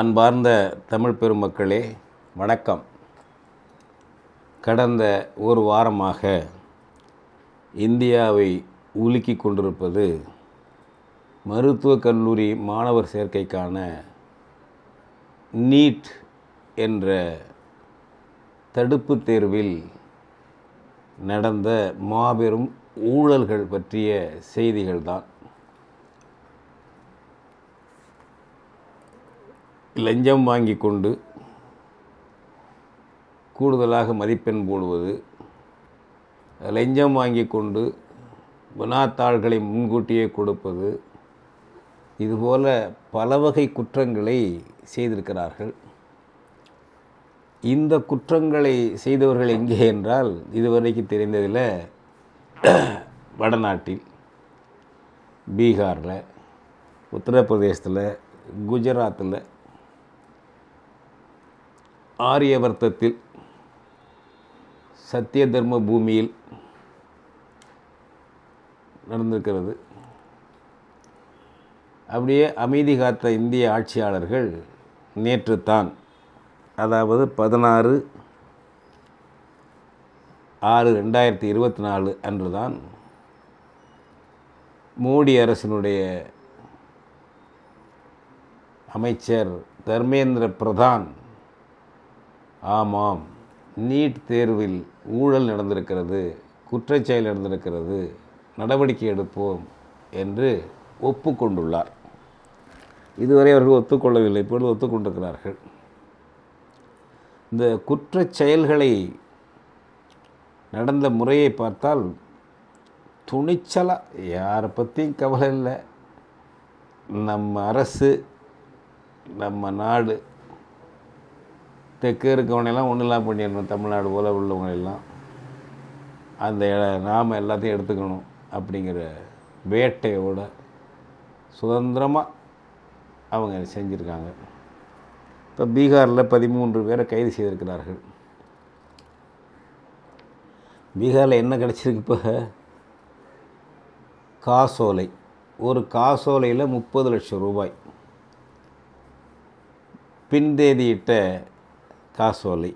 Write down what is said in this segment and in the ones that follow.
அன்பார்ந்த தமிழ் பெருமக்களே வணக்கம். கடந்த ஒரு வாரமாக இந்தியாவை உலுக்கி கொண்டிருப்பது மருத்துவக் கல்லூரி மாணவர் சேர்க்கைக்கான நீட் என்ற தடுப்புத் தேர்வில் நடந்த மாபெரும் ஊழல்கள் பற்றிய செய்திகள்தான். லஞ்சம் வாங்கி கொண்டு கூடுதலாக மதிப்பெண் போடுவது லஞ்சம் வாங்கி கொண்டு வினாத்தாள்களை முன்கூட்டியே கொடுப்பது இதுபோல பல வகை குற்றங்களை செய்திருக்கிறார்கள். இந்த குற்றங்களை செய்தவர்கள் எங்கே என்றால் இதுவரைக்கும் தெரிந்ததில் வடநாட்டில் பீகாரில் உத்தரப்பிரதேசத்தில் குஜராத்தில் ஆரியவர்த்தத்தில் சத்திய தர்ம பூமியில் நடந்திருக்கிறது. அப்படியே அமைதி காத்த இந்திய ஆட்சியாளர்கள் நேற்று தான் அதாவது பதினாறு ஆறு ரெண்டாயிரத்தி இருபத்தி நாலு அன்று தான் மோடி அரசினுடைய அமைச்சர் தர்மேந்திர பிரதான் ஆமாம். நீட் தேர்வில் ஊழல் நடந்திருக்கிறது குற்றச்செயல் நடந்திருக்கிறது நடவடிக்கை எடுப்போம் என்று ஒப்புக்கொண்டுள்ளார். இதுவரை அவர்கள் ஒத்துக்கொள்ளவில்லை இப்பொழுது ஒத்துக்கொண்டிருக்கிறார்கள். இந்த குற்ற செயல்களை நடந்த முறையை பார்த்தால் துணிச்சலாக யாரை பற்றியும் கவலை இல்லை. நம்ம அரசு நம்ம நாடு தெற்கு இருக்கவனையெல்லாம் ஒன்றுலாம் பண்ணிடணும். தமிழ்நாடு போல் உள்ளவங்களெல்லாம் அந்த நாம் எல்லாத்தையும் எடுத்துக்கணும் அப்படிங்கிற வேட்டையோட சுதந்திரமாக அவங்க செஞ்சுருக்காங்க. இப்போ பீகாரில் பதிமூன்று பேரை கைது செய்திருக்கிறார்கள். பீகாரில் என்ன கிடச்சிருக்கு இப்போ? காசோலை. ஒரு காசோலையில் முப்பது லட்சம் ரூபாய். பின்தேதியிட்ட காசோலை.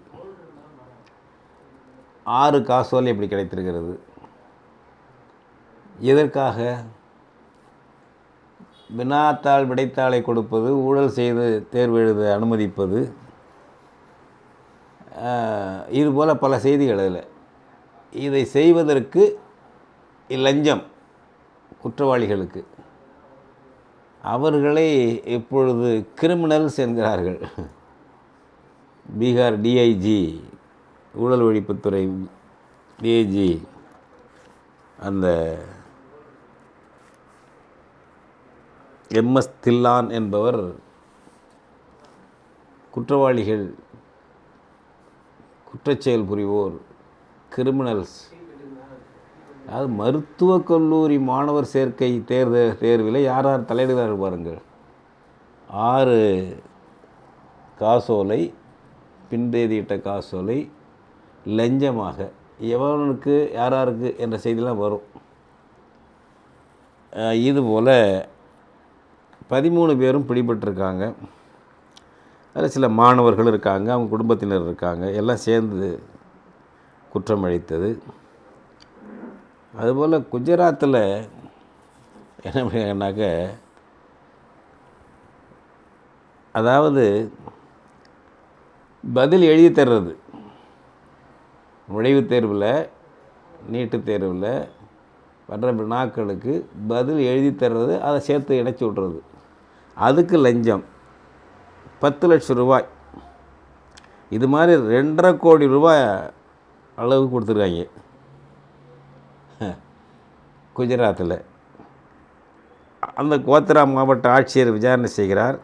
ஆறு காசோலை இப்படி கிடைத்திருக்கிறது. எதற்காக? வினாத்தாள் விடைத்தாளை கொடுப்பது ஊழல் செய்து தேர்வு எழுத அனுமதிப்பது. இதுபோல் பல செய்திகள் அதில். இதை செய்வதற்கு லஞ்சம் குற்றவாளிகளுக்கு. அவர்களை இப்பொழுது கிரிமினல்ஸ் என்கிறார்கள். பீகார் டிஐஜி ஊழல் ஒழிப்புத்துறை டிஐஜி அந்த எம்எஸ் தில்லான் என்பவர் குற்றவாளிகள் குற்றச்செயல் புரிவோர் கிரிமினல்ஸ் அதாவது மருத்துவக் கல்லூரி மாணவர் சேர்க்கை தேர்த தேர்வில் யார் யார் தலையிடுகிறார்கள் பாருங்கள். ஆறு காசோலை பின்தேதியிட்ட காசோலை லஞ்சமாக எவனுக்கு யார் யாருக்கு என்ற செய்திலாம் வரும். இதுபோல் பதிமூணு பேரும் பிடிபட்டிருக்காங்க. அதில் சில மாணவர்கள் இருக்காங்க அவங்க குடும்பத்தினர் இருக்காங்க எல்லாம் சேர்ந்து குற்றம் அழித்தது. அதுபோல் குஜராத்தில் என்ன பண்ணாக்க அதாவது பதில் எழுதி தர்றது. நுழைவுத் தேர்வில் நீட்டுத் தேர்வில் வர்ற வினாக்களுக்கு பதில் எழுதி தர்றது அதை சேர்த்து இணைச்சி விட்றது. அதுக்கு லஞ்சம். பத்து லட்சம் ரூபாய். இது மாதிரி ரெண்டரை கோடி ரூபாய் அளவு கொடுத்துருக்காங்க. குஜராத்தில். அந்த கோத்ரா மாவட்ட ஆட்சியர் விசாரணை செய்கிறார்.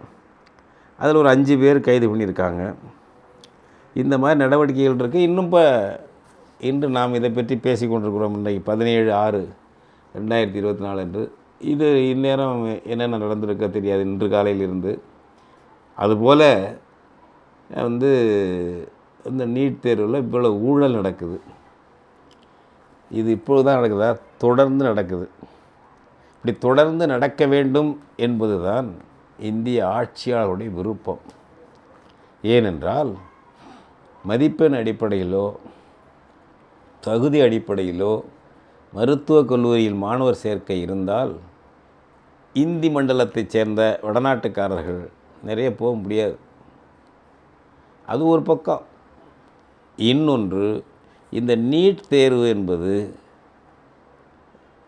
அதில் ஒரு அஞ்சு பேர் கைது பண்ணியிருக்காங்க. இந்த மாதிரி நடவடிக்கைகள் இருக்குது இன்னும் இப்போ இன்று நாம் இதை பற்றி பேசி கொண்டிருக்கிறோம். இன்றைக்கு பதினேழு ஆறு ரெண்டாயிரத்தி இருபத்தி நாலு அன்று. இது இந்நேரம் என்னென்ன நடந்திருக்க தெரியாது. இன்று காலையிலிருந்து அதுபோல் வந்து இந்த நீட் தேர்வில் இவ்வளோ ஊழல் நடக்குது. இது இப்பொழுது தான் நடக்குதா? தொடர்ந்து நடக்குது. இப்படி தொடர்ந்து நடக்க வேண்டும் என்பது தான் இந்திய ஆட்சியாளருடைய விருப்பம். ஏனென்றால் மதிப்பெண் அடிப்படையிலோ தகுதி அடிப்படையிலோ மருத்துவக் கல்லூரியில் மாணவர் சேர்க்கை இருந்தால் இந்தி மண்டலத்தைச் சேர்ந்த வடநாட்டுக்காரர்கள் நிறைய போக முடியாது. அது ஒரு பக்கம். இன்னொன்று இந்த நீட் தேர்வு என்பது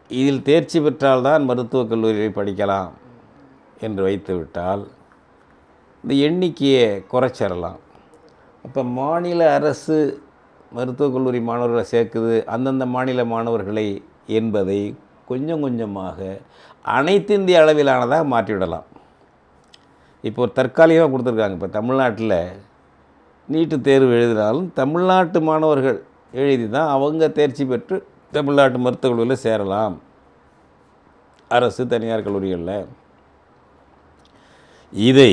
இதில் தேர்ச்சி பெற்றால்தான் மருத்துவக் கல்லூரியில் படிக்கலாம் என்று வைத்துவிட்டால் இந்த எண்ணிக்கையை குறைச்சிடலாம். அப்போ மாநில அரசு மருத்துவக் கல்லூரி மாணவர்களை சேர்க்குது. அந்தந்த மாநில மாணவர்களை என்பதை கொஞ்சம் கொஞ்சமாக அனைத்து இந்திய அளவிலானதாக மாற்றிவிடலாம். இப்போ தற்காலிகமாக கொடுத்துருக்காங்க. இப்போ தமிழ்நாட்டில் நீட்டு தேர்வு எழுதினாலும் தமிழ்நாட்டு மாணவர்கள் எழுதி தான் அவங்க தேர்ச்சி பெற்று தமிழ்நாட்டு மருத்துவக் கல்லூரியில் சேரலாம். அரசு தனியார் கல்லூரிகளில். இதை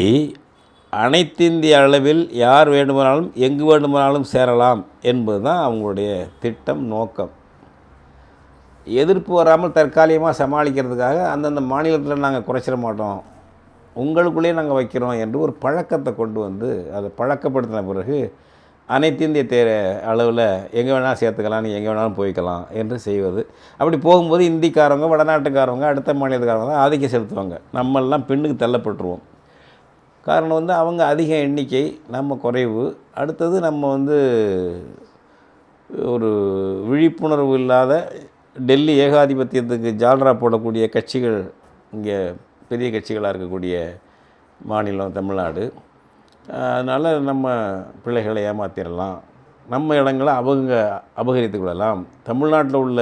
அனைத்திந்திய அளவில் யார் வேண்டுமானாலும் எங்கு வேண்டுமானாலும் சேரலாம் என்பது தான் அவங்களுடைய திட்டம் நோக்கம். எதிர்ப்பு வராமல் தற்காலிகமாக சமாளிக்கிறதுக்காக அந்தந்த மாநிலத்தில் நாங்கள் குறைச்சிட மாட்டோம். உங்களுக்குள்ளேயே நாங்கள் வைக்கிறோம் என்று ஒரு பழக்கத்தை கொண்டு வந்து அதை பழக்கப்படுத்தின பிறகு அனைத்து இந்திய தே அளவில் எங்கே வேணாலும் சேர்த்துக்கலாம் நீ எங்கே வேணாலும் போய்க்கலாம் என்று செய்வது. அப்படி போகும்போது இந்திக்காரவங்க வடநாட்டுக்காரவங்க அடுத்த மாநிலத்துக்காரவங்க தான் ஆதிக்கம் செலுத்துவாங்க. நம்மெல்லாம் பெண்ணுக்கு தள்ளப்பட்டுருவோம். காரணம் வந்து அவங்க அதிக எண்ணிக்கை நம்ம குறைவு. அடுத்தது நம்ம வந்து ஒரு விழிப்புணர்வு இல்லாத டெல்லி ஏகாதிபத்தியத்துக்கு ஜால்ரா போடக்கூடிய கட்சிகள் இங்கே பெரிய கட்சிகளாக இருக்கக்கூடிய மாநிலம் தமிழ்நாடு. அதனால் நம்ம பிள்ளைகளை ஏமாத்திடலாம் நம்ம இடங்களை அவங்க அபகரித்து கொள்ளலாம். தமிழ்நாட்டில் உள்ள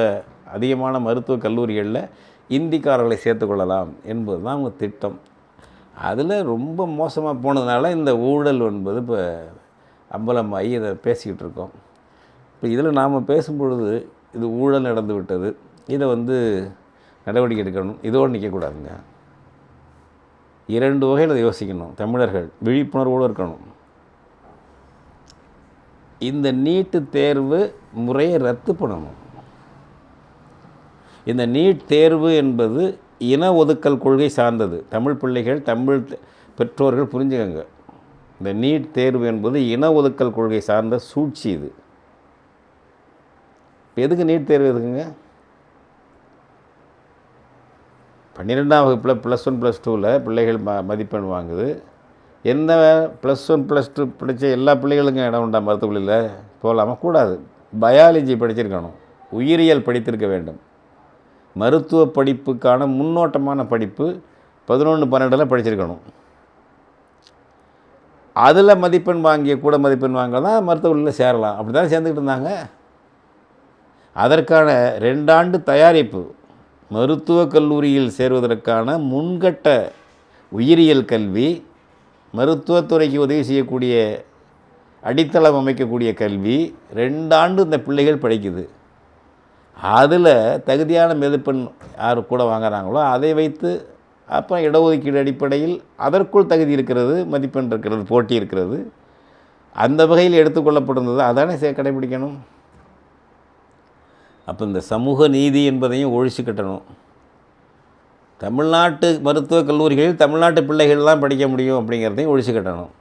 அதிகமான மருத்துவக் கல்லூரிகளில் இந்திக்காரர்களை சேர்த்துக்கொள்ளலாம் என்பது தான் அவங்க திட்டம். அதில் ரொம்ப மோசமாக போனதுனால இந்த ஊழல் என்பது இப்போ அம்பலமாகி இதை பேசிக்கிட்டு இருக்கோம். இப்போ இதில் நாம் பேசும்பொழுது இது ஊழல் நடந்து விட்டது. இதை வந்து நடவடிக்கை எடுக்கணும். இதோடு நிற்கக்கூடாதுங்க இரண்டு வகையில் யோசிக்கணும். தமிழர்கள் விழிப்புணர்வோடு இருக்கணும். இந்த நீட்டு தேர்வு முறையை ரத்து பண்ணணும். இந்த நீட் தேர்வு என்பது இன ஒதுக்கல் கொள்கை சார்ந்தது. தமிழ் பிள்ளைகள் தமிழ் பெற்றோர்கள் புரிஞ்சுக்கங்க. இந்த நீட் தேர்வு என்பது இன ஒதுக்கல் கொள்கை சார்ந்த சூழ்ச்சி இது. எதுக்கு நீட் தேர்வு எதுக்குங்க? பன்னிரெண்டாம் வகுப்பில் ப்ளஸ் ஒன் ப்ளஸ் டூவில் பிள்ளைகள் ம மதிப்பெண் வாங்குது. எந்த ப்ளஸ் ஒன் ப்ளஸ் டூ படித்த எல்லா பிள்ளைகளுக்கும் இடம் உண்டா மருத்துவமனையில்? போகலாமா கூடாது. பயாலஜி படிச்சிருக்கணும். உயிரியல் படித்திருக்க வேண்டும். மருத்துவ படிப்புக்கான முன்னோட்டமான படிப்பு பதினொன்று பன்னெண்டில் படிச்சிருக்கணும். அதில் மதிப்பெண் வாங்கிய கூட மதிப்பெண் வாங்க தான் மருத்துவமனையில் சேரலாம். அப்படி தான் சேர்ந்துக்கிட்டு இருந்தாங்க? அதற்கான ரெண்டாண்டு தயாரிப்பு மருத்துவக் கல்லூரியில் சேருவதற்கான முன்கட்ட உயிரியல் கல்வி மருத்துவத்துறைக்கு உதவி செய்யக்கூடிய அடித்தளம் அமைக்கக்கூடிய கல்வி ரெண்டாண்டு இந்த பிள்ளைகள் படிக்குது. அதில் தகுதியான மதிப்பெண் யார் கூட வாங்குறாங்களோ அதை வைத்து அப்போ இடஒதுக்கீடு அடிப்படையில் அதற்குள் தகுதி இருக்கிறது மதிப்பெண் இருக்கிறது போட்டி இருக்கிறது. அந்த வகையில் எடுத்துக்கொள்ளப்பட்டிருந்தது அதானே சே கடைபிடிக்கணும் அப்போ இந்த சமூக நீதி என்பதையும் ஒழிச்சு கட்டணும். தமிழ்நாட்டு மருத்துவக் கல்லூரிகளில் தமிழ்நாட்டு பிள்ளைகள் தான் படிக்க முடியும் அப்படிங்கிறதையும் ஒழிச்சு கட்டணும்.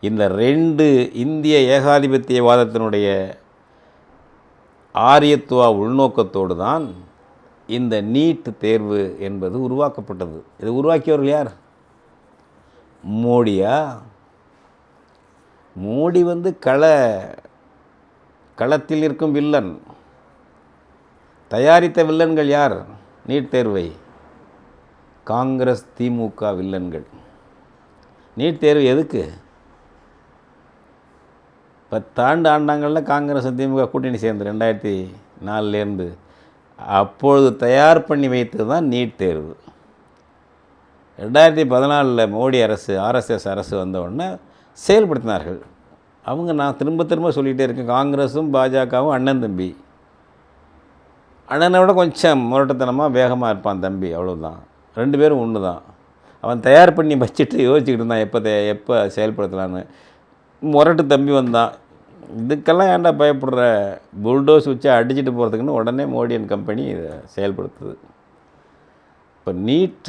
இந்த ரெண்டு இந்திய ஏகாதிபத்தியவாதத்தினுடைய ஆரியத்துவா உள்நோக்கத்தோடு தான் இந்த நீட் தேர்வு என்பது உருவாக்கப்பட்டது. இது உருவாக்கியவர்கள் யார்? மோடியா? மோடி வந்து கள களத்தில் இருக்கும் வில்லன். தயாரித்த வில்லன்கள் யார்? நீட் தேர்வை. காங்கிரஸ் திமுக வில்லன்கள். நீட் தேர்வு எதுக்கு? பத்தாண்டு ஆண்டாங்கள்ல காங்கிரஸ் திமுக கூட்டணி சேர்ந்து ரெண்டாயிரத்தி நாலுலேருந்து அப்பொழுது தயார் பண்ணி வைத்தது தான் நீட் தேர்வு. ரெண்டாயிரத்தி பதினாலில் மோடி அரசு ஆர்எஸ்எஸ் அரசு வந்தவுடனே செயல்படுத்தினார்கள். அவங்க நான் திரும்ப திரும்ப சொல்லிகிட்டே இருக்கேன் காங்கிரஸும் பாஜகவும் அண்ணன் தம்பி. அண்ணனை விட கொஞ்சம் முரட்டத்தனமாக வேகமாக இருப்பான் தம்பி அவ்வளோதான் ரெண்டு பேரும் ஒன்று தான் அவன் தயார் பண்ணி வச்சுட்டு யோசிச்சுக்கிட்டு இருந்தான் எப்போ எப்போ செயல்படுத்தலான்னு முரட்டு தம்பி வந்தான். இதுக்கெல்லாம் ஏன்டா பயப்படுற? புல்டோஸ் வச்சு அடிச்சுட்டு போகிறதுக்குன்னு உடனே மோடியன் கம்பெனி இதை செயல்படுத்துது. இப்போ நீட்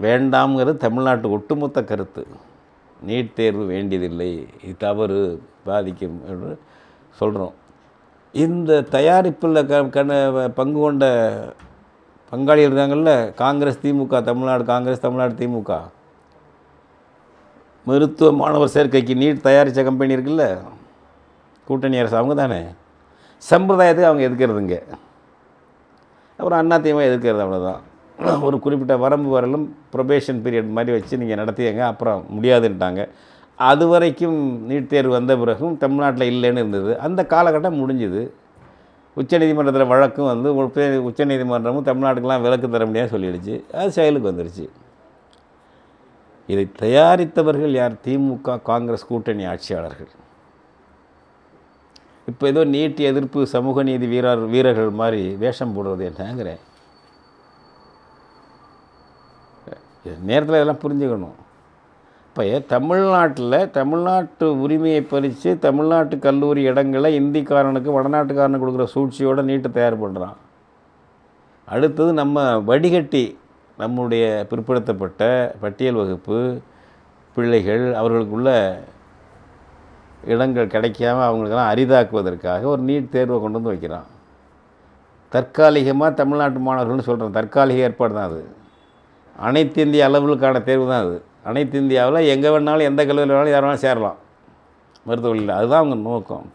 வேண்டாம்ங்கிறது தமிழ்நாட்டு ஒட்டுமொத்த கருத்து. நீட் தேர்வு வேண்டியதில்லை. இது தவறு பாதிக்கும் என்று சொல்கிறோம் இந்த தயாரிப்பில் க கண பங்கு கொண்ட பங்காளி இருக்காங்கல்ல? காங்கிரஸ் திமுக தமிழ்நாடு காங்கிரஸ் தமிழ்நாடு திமுக. மருத்துவ மாணவர் சேர்க்கைக்கு நீட் தயாரித்த கம்பெனி இருக்குல்ல? கூட்டணி அரசு அவங்க தானே சம்பிரதாயத்துக்கு அவங்க எதுக்கிறதுங்க? அப்புறம் அண்ணா திமுக எதுக்கிறது அவ்வளோதான் ஒரு குறிப்பிட்ட வரம்பு வரலும் ப்ரொபேஷன் பீரியட் மாதிரி வச்சு நீங்கள் நடத்தியங்க அப்புறம் முடியாதுன்ட்டாங்க. அது வரைக்கும் நீட் தேர்வு வந்த பிறகும் தமிழ்நாட்டில் இல்லைன்னு இருந்தது. அந்த காலகட்டம் முடிஞ்சுது. உச்சநீதிமன்றத்தில் வழக்கும் வந்து உச்ச- உச்சநீதிமன்றமும் தமிழ்நாட்டுக்கெல்லாம் விலக்கு தர முடியாது சொல்லிடுச்சு. அது செயலுக்கு வந்துடுச்சு இதை தயாரித்தவர்கள் யார்? திமுக காங்கிரஸ் கூட்டணி ஆட்சியாளர்கள். இப்போ ஏதோ நீட் எதிர்ப்பு சமூக நீதி வீரர் வீரர்கள் மாதிரி வேஷம் போடுறது என்னங்கிறேன் நேரத்தில் இதெல்லாம் புரிஞ்சுக்கணும். இப்போ தமிழ்நாட்டில் தமிழ்நாட்டு உரிமையை பறித்து தமிழ்நாட்டு கல்லூரி இடங்களை இந்திக்காரனுக்கு வடநாட்டுக்காரனுக்கு கொடுக்குற சூழ்ச்சியோடு நீட்டை தயார் பண்ணுறான். அடுத்தது நம்ம வடிகட்டி நம்முடைய பிற்படுத்தப்பட்ட பட்டியல் வகுப்பு பிள்ளைகள் அவர்களுக்குள்ள இடங்கள் கிடைக்காம அவங்களுக்கெல்லாம் அரிதாக்குவதற்காக ஒரு நீட் தேர்வை கொண்டு வந்து வைக்கிறான். தற்காலிகமாக தமிழ்நாட்டு மாணவர்கள்னு சொல்கிறேன் தற்காலிக ஏற்பாடு தான் அது. அனைத்து இந்திய அளவுகளுக்கான தேர்வு தான் அது. அனைத்து இந்தியாவில் எங்கே வேணாலும் எந்த கல்லூரியில் வேணாலும் யார் வேணாலும் சேரலாம். மருத்துவமனையில் அதுதான் அவங்க நோக்கம்.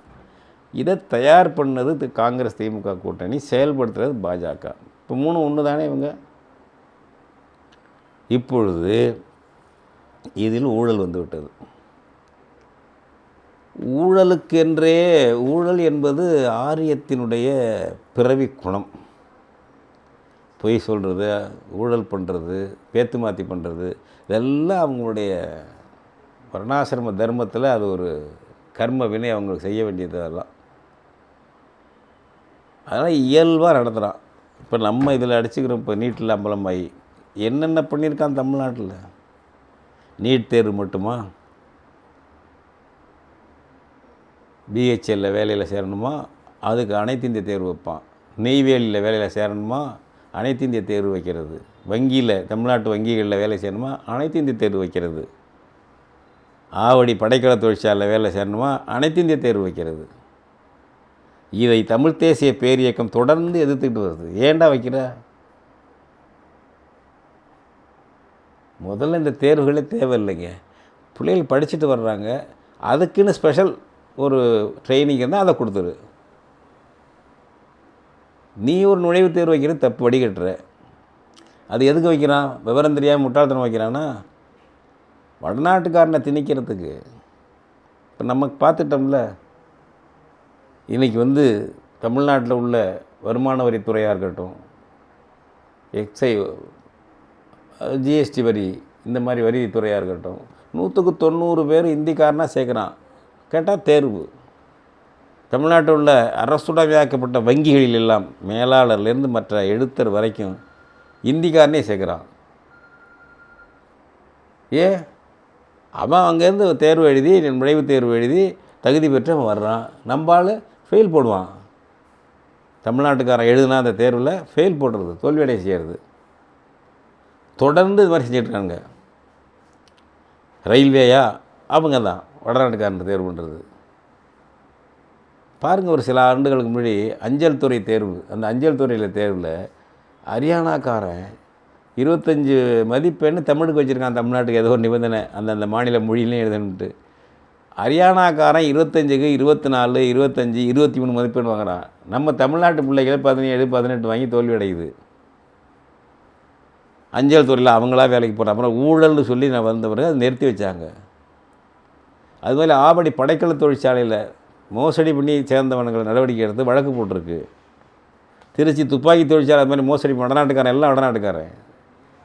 இதை தயார் பண்ணது தி- காங்கிரஸ் திமுக கூட்டணி செயல்படுத்துறது பாஜக இப்போ மூணு ஒன்று தானே இவங்க? இப்பொழுது இதில் ஊழல் வந்துவிட்டது. ஊழலுக்கென்றே ஊழல் என்பது ஆரியத்தினுடைய பிறவி குணம். பொய் சொல்கிறது ஊழல் பண்ணுறது பேத்து மாற்றி பண்ணுறது இதெல்லாம் அவங்களுடைய வர்ணாசிரம தர்மத்தில் அது ஒரு கர்ம வினை அவங்களுக்கு செய்ய வேண்டியது அதெல்லாம். அதனால் இயல்பாக நடத்துகிறான் இப்போ நம்ம இதில் அடிச்சுக்கிறோம் இப்போ நீட்டில் அம்பலமாயி. என்னென்ன பண்ணியிருக்கான் தமிழ்நாட்டில்? நீட் தேர்வு மட்டுமா? பிஹெச்எல்லில் வேலையில் சேரணுமா? அதுக்கு அனைத்து இந்திய தேர்வு வைப்பான். நெய்வேலியில் வேலையில் சேரணுமா? அனைத்து இந்திய தேர்வு வைக்கிறது. வங்கியில் தமிழ்நாட்டு வங்கிகளில் வேலை செய்யணுமா? அனைத்து இந்திய தேர்வு வைக்கிறது. ஆவடி படைக்கல தொழிற்சாலையில் வேலை செய்யணுமா? அனைத்து இந்திய தேர்வு வைக்கிறது. இதை தமிழ் தேசிய பேரியக்கம் தொடர்ந்து எதிர்த்துக்கிட்டு வருது. ஏன்டா வைக்கிற? முதல்ல இந்த தேர்வுகளே தேவையில்லைங்க. பிள்ளைகள் படிச்சுட்டு வர்றாங்க. அதுக்குன்னு ஸ்பெஷல் ஒரு ட்ரைனிங் இருந்தால் அதை கொடுத்துரு. நீ ஒரு நுழைவுத் தேர்வு வைக்கிறது தப்பு வடிகட்டுற. அது எதுக்கு வைக்கிறான்? விவரம் தெரியாமல் முட்டாள்தனம் வைக்கிறான்னா வடநாட்டுக்காரனை திணிக்கிறதுக்கு. இப்போ நமக்கு பார்த்துட்டோம்ல. இன்றைக்கி வந்து தமிழ்நாட்டில் உள்ள வருமான வரித்துறையாக இருக்கட்டும் எக்ஸை ஜிஎஸ்டி வரி இந்த மாதிரி வரித்துறையாக இருக்கட்டும். நூற்றுக்கு தொண்ணூறு பேர் இந்திக்காரனாக சேர்க்குறான். கேட்டால் தேர்வு. தமிழ்நாட்டில் உள்ள அரசுடமையாக்கப்பட்ட வங்கிகளில் எல்லாம் மேலாளர்லேருந்து மற்ற எழுத்தர் வரைக்கும் இந்திக்காரனே சேர்க்குறான். ஏ? அவன் அங்கேருந்து தேர்வு எழுதி நுழைவுத் தேர்வு எழுதி தகுதி பெற்று அவன் வர்றான். நம்மால் ஃபெயில் போடுவான். தமிழ்நாட்டுக்காரன் எழுதுனா அந்த தேர்வில் ஃபெயில் போடுறது தோல்வியடை செய்கிறது தொடர்ந்து இது மாதிரி செஞ்சிட்ருக்காங்க ரயில்வேயா? அவங்க தான். வடநாட்டுக்காரன் தேர்வு பண்ணுறது பாருங்கள் ஒரு சில ஆண்டுகளுக்கு முன்னாடி அஞ்சல் துறை தேர்வு அந்த அஞ்சல் துறையில் தேர்வில் ஹரியானாக்காரன் இருபத்தஞ்சி மதிப்பெண் தமிழுக்கு வச்சுருக்கான் தமிழ்நாட்டுக்கு ஏதோ ஒரு நிபந்தனை அந்தந்த மாநில மொழியிலையும் எழுதணுன்ட்டு ஹரியானாக்காரன் இருபத்தஞ்சுக்கு இருபத்தி நாலு இருபத்தஞ்சி இருபத்தி மூணு மதிப்பெண் வாங்குறான். நம்ம தமிழ்நாட்டு பிள்ளைகள் பதினேழு பதினெட்டு வாங்கி தோல்வி அடையுது அஞ்சல் துறையில் அவங்களா வேலைக்கு போகிறாங்க அப்புறம் ஊழல்னு சொல்லி நான் வந்த பிறகு அதை நிறுத்தி வச்சாங்க. அது மாதிரி ஆவடி படைக்கல தொழிற்சாலையில் மோசடி பண்ணி சேர்ந்தவனுங்களை நடவடிக்கை எடுத்து வழக்கு போட்டிருக்கு. திருச்சி துப்பாக்கி தொழிற்சாலை அது மாதிரி மோசடி வடநாட்டுக்காரன் எல்லாம் வடநாட்டுக்காரன்.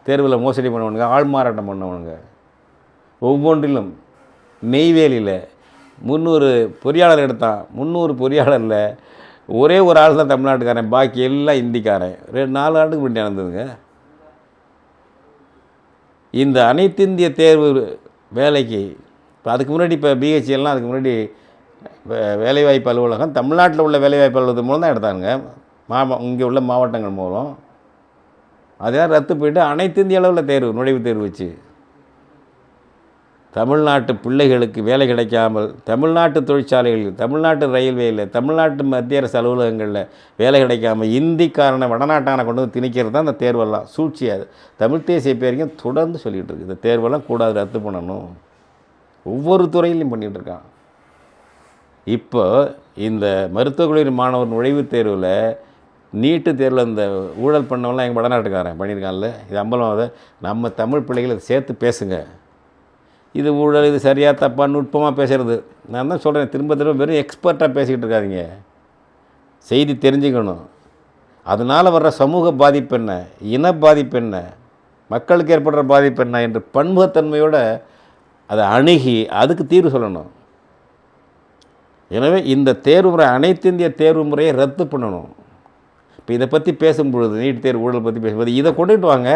தேர்வில் மோசடி பண்ணவனுங்க ஆள் மாறாட்டம் பண்ணவனுங்க. ஒவ்வொன்றிலும் நெய்வேலியில் முந்நூறு பொறியாளர் எடுத்தான் முந்நூறு பொறியாளரில் ஒரே ஒரு ஆள் தான் தமிழ்நாட்டுக்காரன் பாக்கி எல்லாம் இந்திக்காரன். ரெண்டு நாலு ஆண்டுக்கு முன்னாடி நடந்ததுங்க. இந்த அனைத்து இந்திய தேர்வு வேலைக்கு இப்போ அதுக்கு முன்னாடி இப்போ பிஹெச்சி எல்லாம் அதுக்கு முன்னாடி வேலைவாய்ப்பு அலுவலகம் தமிழ்நாட்டில் உள்ள வேலைவாய்ப்பு அலுவலகம் மூலம் தான் எடுத்தாங்க மாவ இங்கே உள்ள மாவட்டங்கள் மூலம். அதெல்லாம் ரத்து போயிட்டு அனைத்து இந்திய அளவில் தேர்வு நுழைவுத் தேர்வு வச்சு. தமிழ்நாட்டு பிள்ளைகளுக்கு வேலை கிடைக்காமல் தமிழ்நாட்டு தொழிற்சாலைகளில் தமிழ்நாட்டு ரயில்வேயில் தமிழ்நாட்டு மத்திய அரசு அலுவலகங்களில் வேலை கிடைக்காமல் இந்திக்காரனை வடநாட்டான கொண்டு வந்து திணிக்கிறது தான் இந்த தேர்வெல்லாம் சூழ்ச்சியாது தமிழ் தேசிய பேரையும் தொடர்ந்து சொல்லிகிட்டு இருக்கு. இந்த தேர்வெல்லாம் கூடாது ரத்து பண்ணணும். ஒவ்வொரு துறையிலையும் பண்ணிகிட்டு இருக்கான். இப்போ இந்த மருத்துவக் கல்லூரி மாணவர் நுழைவுத் தேர்வில் நீட்டு தேர்வில் இந்த ஊழல் பண்ணவெல்லாம் எங்கள் வடநாட்டுக்காரன் பண்ணியிருக்கான்ல. இது அம்பலம் நம்ம தமிழ் பிள்ளைகளை சேர்த்து பேசுங்க. இது ஊழல் இது சரியாக தப்பாக நுட்பமாக பேசுகிறது நான் தான் சொல்கிறேன் திரும்ப திரும்ப வெறும் எக்ஸ்பர்ட்டாக பேசிக்கிட்டு இருக்காதீங்க. செய்தி தெரிஞ்சுக்கணும். அதனால் வர்ற சமூக பாதிப்பு என்ன? இன பாதிப்பு என்ன? மக்களுக்கு ஏற்படுற பாதிப்பு என்ன? என்று பன்முகத்தன்மையோடு அதை அணுகி அதுக்கு தீர்வு சொல்லணும். எனவே இந்த தேர்வு முறை அனைத்து இந்திய தேர்வு முறையை ரத்து பண்ணணும். இப்போ இதை பற்றி பேசும்பொழுது நீட் தேர்வு ஊழல் பற்றி பேசும்போது இதை கொண்டுட்டு வாங்க.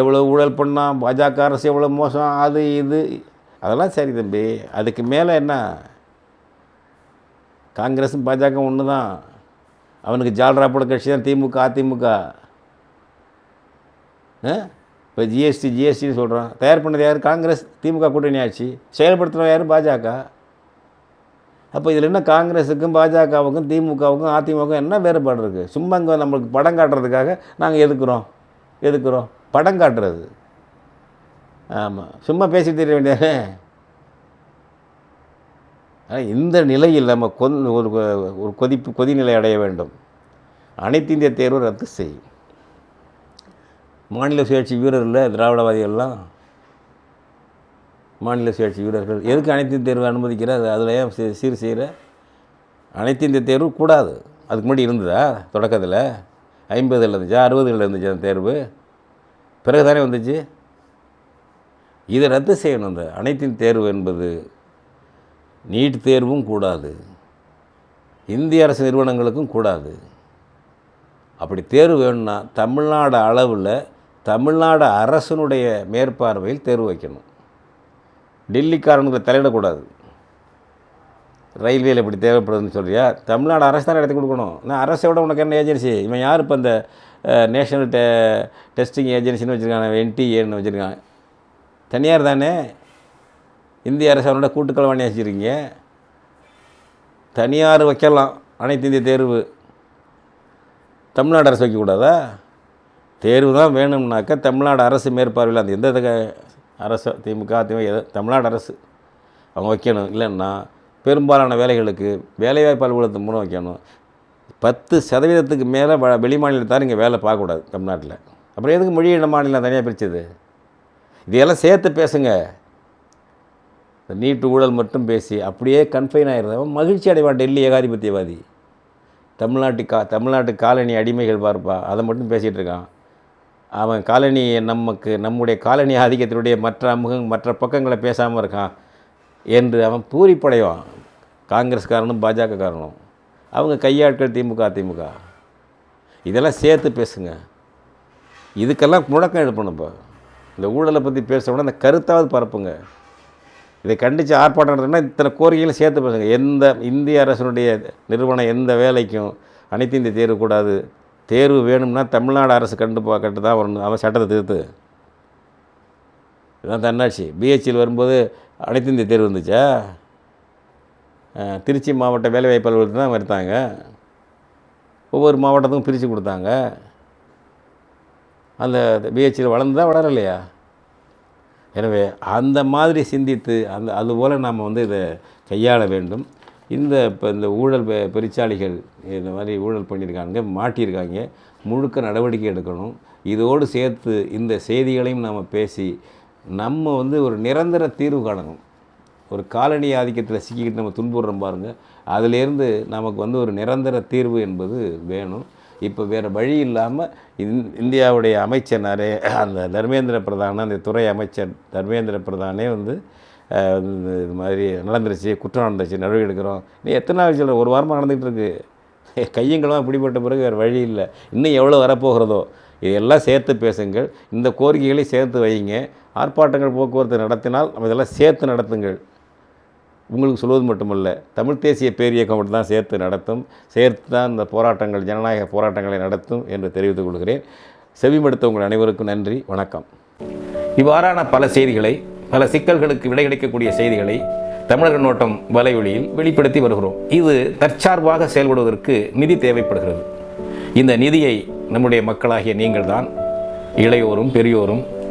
எவ்வளோ ஊழல் பண்ணான் பாஜக அரசு எவ்வளோ மோசம் அது இது. அதெல்லாம் சரி தம்பி. அதுக்கு மேலே என்ன? காங்கிரஸும் பாஜக ஒன்று தான் அவனுக்கு ஜால்ரா போட கட்சி தான் திமுக அதிமுக. இப்போ ஜிஎஸ்டி ஜிஎஸ்டின்னு சொல்கிறான் தயார் பண்ணது யார்? காங்கிரஸ் திமுக கூட்டணி ஆட்சி. செயல்படுத்துகிறவங்க யார்? பாஜக. அப்போ இதில் என்ன காங்கிரஸுக்கும் பாஜகவுக்கும் திமுகவுக்கும் அதிமுகவுக்கும் என்ன வேறுபாடு இருக்குது சும்மா இங்கே நம்மளுக்கு படம் காட்டுறதுக்காக நாங்கள் எதுக்குறோம்? எதுக்குறோம்? படம் காட்டுறது. ஆமாம் சும்மா பேசி தெரிய வேண்டியது ஆனால் இந்த நிலையில் நம்ம கொந் ஒரு ஒரு கொதிப்பு கொதிநிலை அடைய வேண்டும். அனைத்து இந்திய தேர்வு ரத்து செய்யும். மாநில சுயாட்சி வீரர்கள் திராவிடவாதிகள்லாம் மாநில சுயாட்சி வீரர்கள். எதுக்கு அனைத்து இந்திய தேர்வு அனுமதிக்கிற அதில் ஏன் சீ- சீர் செய்கிற அனைத்து இந்திய தேர்வு கூடாது. அதுக்கு முன்னாடி இருந்ததா தொடக்கத்தில்? ஐம்பதில் இருந்துச்சா? அறுபதுகளில் இருந்துச்சு அந்த தேர்வு? பிறகு தானே வந்துச்சு? இதை ரத்து செய்யணும் இந்த அனைத்தின் தேர்வு என்பது நீட் தேர்வும் கூடாது. இந்திய அரசு நிறுவனங்களுக்கும் கூடாது. அப்படி தேர்வு வேணும்னா தமிழ்நாடு அளவில் தமிழ்நாடு அரசனுடைய மேற்பார்வையில் தேர்வு வைக்கணும். டெல்லிக்காரனுக்கு தலையிடக்கூடாது. ரயில்வேல இப்படி தேவைப்படுதுன்னு சொல்கிறியா தமிழ்நாடு அரசு தான் எடுத்து கொடுக்கணும். நான் அரசை விட உனக்கு என்ன ஏஜென்சி இவன் யார் இப்போ இந்த நேஷனல் டெ டெஸ்டிங் ஏஜென்சின்னு வச்சுருக்காங்க என்டிஏன்னு வச்சுருக்காங்க தனியார் தானே? இந்திய அரசு அவனோட கூட்டுக்கலவாணி வச்சுருக்கீங்க. தனியார் வைக்கலாம். அனைத்து இந்திய தேர்வு. தமிழ்நாடு அரசு வைக்கக்கூடாதா? தேர்வு தான் வேணும்னாக்கா தமிழ்நாடு அரசு மேற்பார்வையில் அந்த எந்த அரசு திமுக அதிமுக தமிழ்நாடு அரசு. அவங்க வைக்கணும். இல்லைன்னா பெரும்பாலான வேலைகளுக்கு வேலைவாய்ப்பு அலுவலகத்தை மூலம் வைக்கணும். பத்து சதவீதத்துக்கு மேலே வ வெளி மாநிலத்தார் இங்கே வேலை பார்க்கக்கூடாது தமிழ்நாட்டில். அப்புறம் எதுக்கு மொழி இன மாநிலம் தனியாக பிரித்தது இதையெல்லாம் சேர்த்து பேசுங்க. இந்த நீட்டு ஊழல் மட்டும் பேசி அப்படியே கன்ஃபைன் ஆகிருந்தவன் மகிழ்ச்சி அடைவான் டெல்லி ஏகாதிபத்தியவாதி. தமிழ்நாட்டு கா தமிழ்நாட்டு காலனி அடிமைகள் பார்ப்பா அதை மட்டும் பேசிகிட்டு இருக்கான். அவன் காலனி நமக்கு நம்முடைய காலனி ஆதிக்கத்தினுடைய மற்ற அமுகம் மற்ற பக்கங்களை பேசாமல் இருக்கான். என்று அவன் பூரிப்படைவான். காங்கிரஸ்காரனும் பாஜக காரனும் அவங்க கையாட்கள் திமுக அதிமுக. இதெல்லாம் சேர்த்து பேசுங்க. இதுக்கெல்லாம் முழக்கம் எழுப்பணும் இப்போ. இந்த ஊழலை பற்றி பேசுகிறோம்னா இந்த கருத்தாவது பரப்புங்க. இதை கண்டித்து ஆர்ப்பாட்டம் நடத்தினா இத்தனை கோரிக்கைகளும் சேர்த்து பேசுங்க. எந்த இந்திய அரசனுடைய நிறுவனம் எந்த வேலைக்கும் அனைத்து இந்திய தேர்வு கூடாது. தேர்வு வேணும்னா தமிழ்நாடு அரசு கண்டு கட்டு தான் வரணும். அவன் சட்டத்தை திருத்து. இதுதான் தன்னாட்சி. பிஹெச்சியில் வரும்போது அனைத்து இந்திய தேர்வு வந்துச்சா? திருச்சி மாவட்ட வேலைவாய்ப்பு அலுவலகத்தில் தான் வருத்தாங்க ஒவ்வொரு மாவட்டத்துக்கும் பிரித்து கொடுத்தாங்க. அந்த பிஹெச்சியில் வளர்ந்ததா வளரலையா? எனவே அந்த மாதிரி சிந்தித்து அந்த அதுபோல் நாம் வந்து இதை கையாள வேண்டும். இந்த இப்போ இந்த ஊழல் பெ- பெருச்சாளிகள் இந்த மாதிரி ஊழல் பண்ணியிருக்காங்க மாட்டியிருக்காங்க முழுக்க நடவடிக்கை எடுக்கணும். இதோடு சேர்த்து இந்த செய்திகளையும் நாம் பேசி நம்ம வந்து ஒரு நிரந்தர தீர்வு காணணும். ஒரு காலனி ஆதிக்கத்தில் சிக்கிக்கிட்டு நம்ம துன்புறுறோம் பாருங்கள் அதிலேருந்து நமக்கு வந்து ஒரு நிரந்தர தீர்வு என்பது வேணும். இப்போ வேறு வழி இல்லாமல் இந்தியாவுடைய அமைச்சர் அந்த தர்மேந்திர பிரதான் அந்த துறை அமைச்சர் தர்மேந்திர பிரதானே வந்து இது மாதிரி நடந்துருச்சு குற்றம் நடந்துச்சு நடவடிக்கை எடுக்கிறோம். நீ எத்தனை நாள் சொல்கிற ஒரு வாரமாக நடந்துகிட்டு இருக்கு. கையங்களும் பிடிபட்ட பிறகு வேறு வழி இல்லை. இன்னும் எவ்வளோ வரப்போகிறதோ இதையெல்லாம் சேர்த்து பேசுங்கள். இந்த கோரிக்கைகளை சேர்த்து வைங்க ஆர்ப்பாட்டங்கள் போக்குவரத்து நடத்தினால் நம்ம இதெல்லாம் சேர்த்து நடத்துங்கள். உங்களுக்கு சொல்வது மட்டுமல்ல தமிழ் தேசிய பேரியக்கம் மட்டும் தான் சேர்த்து நடத்தும். சேர்த்து தான் இந்த போராட்டங்கள் ஜனநாயக போராட்டங்களை நடத்தும் என்று தெரிவித்துக் கொள்கிறேன். செவிமடுத்த உங்கள் அனைவருக்கும் நன்றி வணக்கம். இவ்வாறான பல செய்திகளை பல சிக்கல்களுக்கு விடை கிடைக்கக்கூடிய செய்திகளை தமிழக நோட்டம் வலைவழியில் வெளிப்படுத்தி வருகிறோம். இது தற்சார்பாக செயல்படுவதற்கு நிதி தேவைப்படுகிறது. இந்த நிதியை நம்முடைய மக்களாகிய நீங்கள்தான் இளையோரும் பெரியோரும்